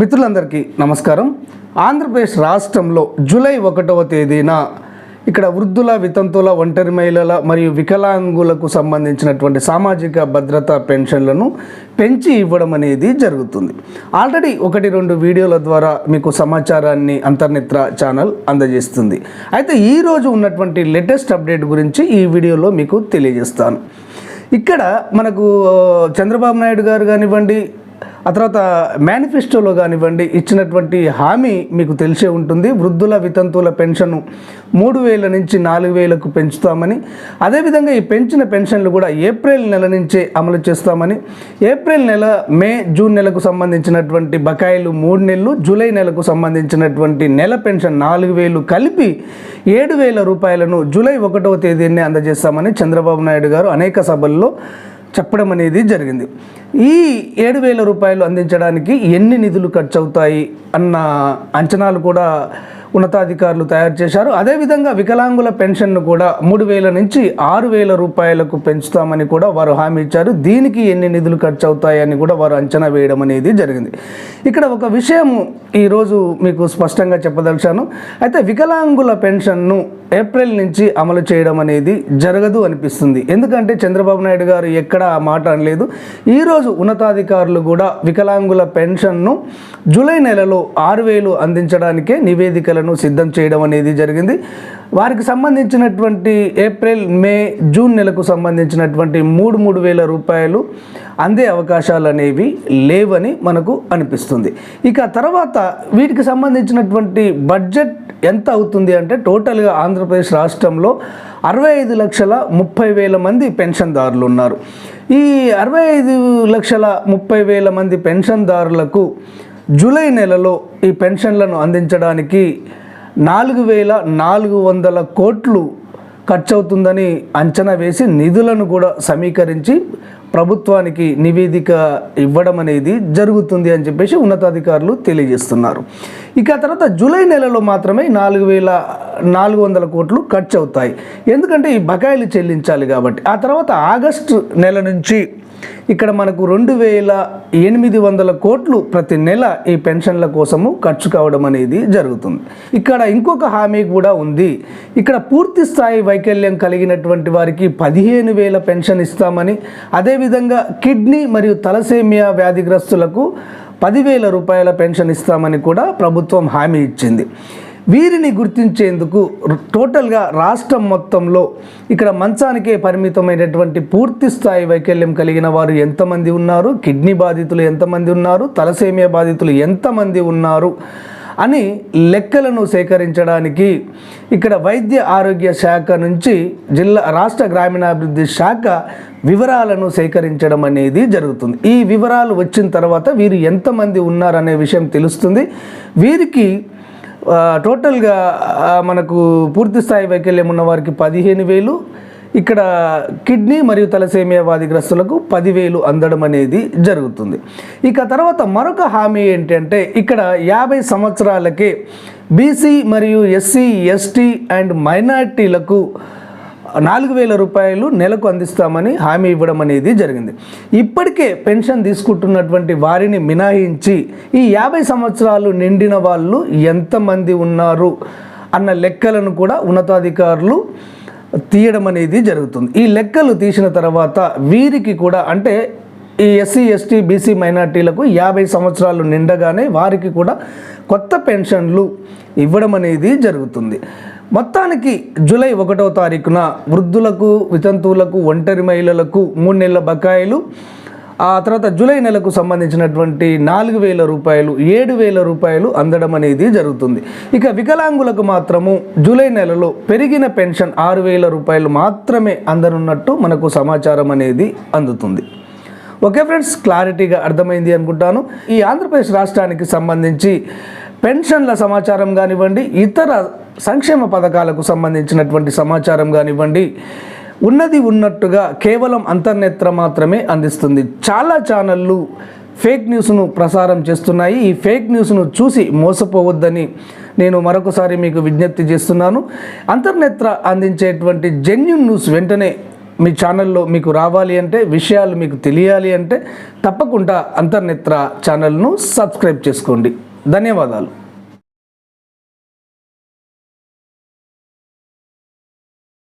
మిత్రులందరికీ నమస్కారం. ఆంధ్రప్రదేశ్ రాష్ట్రంలో జూలై ఒకటవ తేదీన ఇక్కడ వృద్ధుల వితంతుల ఒంటరి మహిళల మరియు వికలాంగులకు సంబంధించినటువంటి సామాజిక భద్రత పెన్షన్లను పెంచి ఇవ్వడం అనేది జరుగుతుంది. ఆల్రెడీ ఒకటి రెండు వీడియోల ద్వారా మీకు సమాచారాన్ని అంతర్నిత్ర ఛానల్ అందజేస్తుంది. అయితే ఈరోజు ఉన్నటువంటి లేటెస్ట్ అప్డేట్ గురించి ఈ వీడియోలో మీకు తెలియజేస్తాను. ఇక్కడ మనకు చంద్రబాబు నాయుడు గారు కానివ్వండి ఆ తర్వాత మేనిఫెస్టోలో కానివ్వండి ఇచ్చినటువంటి హామీ మీకు తెలిసే ఉంటుంది. వృద్ధుల వితంతువుల పెన్షన్ మూడు వేల నుంచి నాలుగు వేలకు పెంచుతామని అదేవిధంగా ఈ పెంచిన పెన్షన్లు కూడా ఏప్రిల్ నెల నుంచే అమలు చేస్తామని ఏప్రిల్ నెల మే జూన్ నెలకు సంబంధించినటువంటి బకాయిలు మూడు నెలలు జూలై నెలకు సంబంధించినటువంటి నెల పెన్షన్ నాలుగు వేలు కలిపి ఏడు వేల రూపాయలను జూలై ఒకటవ తేదీనే అందజేస్తామని చంద్రబాబు నాయుడు గారు అనేక సభల్లో చెప్పడం అనేది జరిగింది. ఈ ఏడు వేల రూపాయలు అందించడానికి ఎన్ని నిధులు ఖర్చు అవుతాయి అన్న అంచనాలు కూడా ఉన్నతాధికారులు తయారు చేశారు. అదేవిధంగా వికలాంగుల పెన్షన్ను కూడా మూడు వేల నుంచి ఆరు వేల రూపాయలకు పెంచుతామని కూడా వారు హామీ ఇచ్చారు. దీనికి ఎన్ని నిధులు ఖర్చు అవుతాయని కూడా వారు అంచనా వేయడం అనేది జరిగింది. ఇక్కడ ఒక విషయం ఈరోజు మీకు స్పష్టంగా చెప్పదలిచాను. అయితే వికలాంగుల పెన్షన్ను ఏప్రిల్ నుంచి అమలు చేయడం అనేది జరగదు అనిపిస్తుంది. ఎందుకంటే చంద్రబాబు నాయుడు గారు ఎక్కడ ఆ మాట అనలేదు. ఈరోజు ఉన్నతాధికారులు కూడా వికలాంగుల పెన్షన్ను జూలై నెలలో ఆరు వేలు అందించడానికే నివేదికలను సిద్ధం చేయడం అనేది జరిగింది. వారికి సంబంధించినటువంటి ఏప్రిల్ మే జూన్ నెలకు సంబంధించినటువంటి మూడు మూడు వేల రూపాయలు అందే అవకాశాలు అనేవి లేవని మనకు అనిపిస్తుంది. ఇక తర్వాత వీటికి సంబంధించినటువంటి బడ్జెట్ ఎంత అవుతుంది అంటే టోటల్గా ఆంధ్రప్రదేశ్ రాష్ట్రంలో అరవై ఐదు లక్షల ముప్పై వేల మంది పెన్షన్దారులు ఉన్నారు. ఈ అరవై ఐదు లక్షల ముప్పై వేల మంది పెన్షన్దారులకు జూలై నెలలో ఈ పెన్షన్లను అందించడానికి నాలుగు వేల నాలుగు వందల కోట్లు ఖర్చవుతుందని అంచనా వేసి నిధులను కూడా సమీకరించి ప్రభుత్వానికి నివేదిక ఇవ్వడం అనేది జరుగుతుంది అని చెప్పేసి ఉన్నతాధికారులు తెలియజేస్తున్నారు. ఇక తర్వాత జూలై నెలలో మాత్రమే నాలుగు వేల నాలుగు వందల కోట్లు ఖర్చు అవుతాయి ఎందుకంటే ఈ బకాయిలు చెల్లించాలి కాబట్టి. ఆ తర్వాత ఆగస్టు నెల నుంచి ఇక్కడ మనకు రెండు వేల ఎనిమిది వందల కోట్లు ప్రతి నెల ఈ పెన్షన్ల కోసము ఖర్చు కావడం అనేది జరుగుతుంది. ఇక్కడ ఇంకొక హామీ కూడా ఉంది. ఇక్కడ పూర్తి స్థాయి వైకల్యం కలిగినటువంటి వారికి పదిహేను వేల పెన్షన్ ఇస్తామని అదేవిధంగా కిడ్నీ మరియు తలసేమియా వ్యాధిగ్రస్తులకు పదివేల రూపాయల పెన్షన్ ఇస్తామని కూడా ప్రభుత్వం హామీ ఇచ్చింది. వీరిని గుర్తించేందుకు టోటల్గా రాష్ట్రం మొత్తంలో ఇక్కడ మంచానికే పరిమితమైనటువంటి పూర్తి స్థాయి వైకల్యం కలిగిన వారు ఎంతమంది ఉన్నారు? కిడ్నీ బాధితులు ఎంతమంది ఉన్నారు? తలసేమియా బాధితులు ఎంతమంది ఉన్నారు? అని లెక్కలను సేకరించడానికి ఇక్కడ వైద్య ఆరోగ్య శాఖ నుంచి జిల్లా రాష్ట్ర గ్రామీణాభివృద్ధి శాఖ వివరాలను సేకరించడం అనేది జరుగుతుంది. ఈ వివరాలు వచ్చిన తర్వాత వీరు ఎంతమంది ఉన్నారనే విషయం తెలుస్తుంది. వీరికి టోటల్గా మనకు పూర్తి స్థాయి వైకల్యం ఉన్న వారికి పదిహేను వేలు ఇక్కడ కిడ్నీ మరియు తలసేమియా వ్యాధిగ్రస్తులకు పదివేలు అందడం అనేది జరుగుతుంది. ఇక తర్వాత మరొక హామీ ఏంటంటే ఇక్కడ యాభై సంవత్సరాలకే బీసీ మరియు ఎస్సీ ఎస్టీ అండ్ మైనార్టీలకు నాలుగు వేల రూపాయలు నెలకు అందిస్తామని హామీ ఇవ్వడం అనేది జరిగింది. ఇప్పటికే పెన్షన్ తీసుకుంటున్నటువంటి వారిని మినహాయించి ఈ యాభై సంవత్సరాలు నిండిన వాళ్ళు ఎంతమంది ఉన్నారు అన్న లెక్కలను కూడా ఉన్నతాధికారులు తీయడం అనేది జరుగుతుంది. ఈ లెక్కలు తీసిన తర్వాత వీరికి కూడా అంటే ఈ ఎస్సీ ఎస్టీ బీసీ మైనార్టీలకు యాభై సంవత్సరాలు నిండగానే వారికి కూడా కొత్త పెన్షన్లు ఇవ్వడం అనేది జరుగుతుంది. మొత్తానికి జూలై ఒకటో తారీఖున వృద్ధులకు వితంతువులకు ఒంటరి మహిళలకు మూడు నెలల బకాయిలు ఆ తర్వాత జూలై నెలకు సంబంధించినటువంటి నాలుగు వేల రూపాయలు ఏడు వేల రూపాయలు అందడం అనేది జరుగుతుంది. ఇక వికలాంగులకు మాత్రము జూలై నెలలో పెరిగిన పెన్షన్ ఆరు వేల రూపాయలు మాత్రమే అందనున్నట్టు మనకు సమాచారం అనేది అందుతుంది. ఓకే ఫ్రెండ్స్ క్లారిటీగా అర్థమైంది అనుకుంటాను. ఈ ఆంధ్రప్రదేశ్ రాష్ట్రానికి సంబంధించి పెన్షన్ల సమాచారం కానివ్వండి ఇతర సంక్షేమ పథకాలకు సంబంధించినటువంటి సమాచారం కానివ్వండి ఉన్నది ఉన్నట్టుగా కేవలం అంతర్నేత్ర మాత్రమే అందిస్తుంది. చాలా ఛానళ్ళు ఫేక్ న్యూస్ను ప్రసారం చేస్తున్నాయి. ఈ ఫేక్ న్యూస్ను చూసి మోసపోవద్దని నేను మరొకసారి మీకు విజ్ఞప్తి చేస్తున్నాను. అంతర్నేత్ర అందించేటువంటి జెన్యున్ న్యూస్ వెంటనే మీ ఛానల్లో మీకు రావాలి అంటే విషయాలు మీకు తెలియాలి అంటే తప్పకుండా అంతర్నేత్ర ఛానల్ను సబ్స్క్రైబ్ చేసుకోండి. ధన్యవాదాలు.